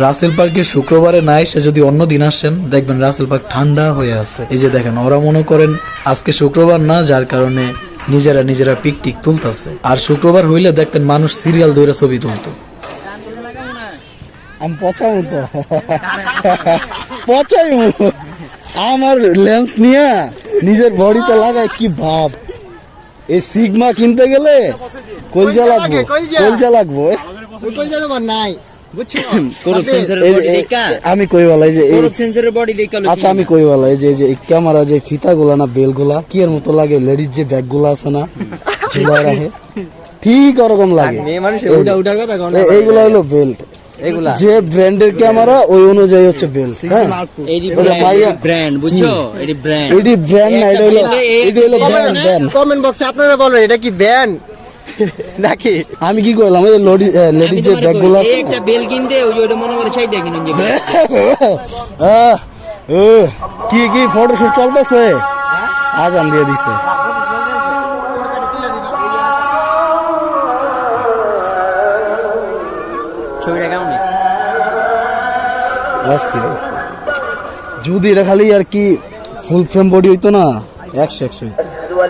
রাসেল পার্কে শুক্রবারে না এসে যদি অন্য দিন আসেন দেখবেন রাসেল পার্ক ঠান্ডা হয়ে আছে। এই যে দেখেন ওরা মনে করেন আজকে শুক্রবার না যার কারণে নিজেরা নিজেরা পিকটিক তুলতেছে। আর শুক্রবার হইলে দেখতেন মানুষ সিরিয়াল ধরে ছবি তুলতো। আমি পচাই তো। পচাই আমার লেন্স নিয়ে নিজের বডিতে লাগায় কি ভাব। এই সিগমা কিনতে গেলে কলজা লাগবে কলজা। লাগবে কোরক আমি কই যে আচ্ছা আমি কই বলা যে যে ক্যামেরা যে ফিতা গুলা না বেলগুলা কি এর মতো লাগে? লেডিস যে ব্যাগগুলা আছে না ঠিক ওরকম লাগে। এইগুলা হলো বেল্ট যে ব্র্যান্ডের ক্যামেরা ওই অনুযায়ী হচ্ছে বেল্ট হ্যাঁ? ব্র্যান্ড বুঝছ? ব্র্যান্ড এটি ব্র্যান্ড না এটা হলো এটি কমেন্ট বক্সে আপনারা বলেন এটা কি ব্যান নাকি? আমি কি কইলাম এই লেডিস যে ব্যাগগুলো একটা বেল কিনতে ওই ওটা মনে করে চাই কি কি ফটোশুট চলতেছে? আজান দিয়ে দিছে। ছবিটা কেমন। যদি এটা খালি আর কি ফুল ফ্রেম বডি হইতো না একশো একশো হইতো।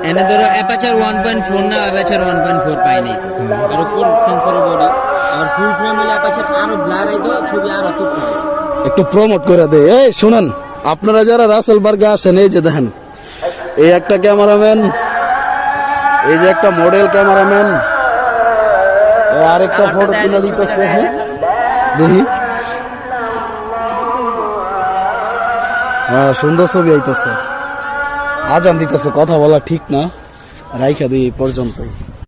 এনে ধরো অ্যাপাচার 1.4 না অ্যাপাচার 1.4 পাই নাই তো। আর কোর সেন্সরের বডি আর ফুল ফ্রেম হলে অ্যাপাচার আরও ব্লার আইতো ছবি আরও খুব একটু প্রমোট করে দে। এই শুনেন আপনারা যারা রাসেল বার্গে আসেন এই যে দেখেন এই একটা ক্যামেরাম্যান এই যে একটা মডেল ক্যামেরাম্যান আরেকটা ফটো তুলে দিতেছে হ্যাঁ? দেখি। হ্যাঁ সুন্দর ছবি আইতেছে। আজান দিতেছে কথা বলা ঠিক না। রাইখা দিই এই পর্যন্তই।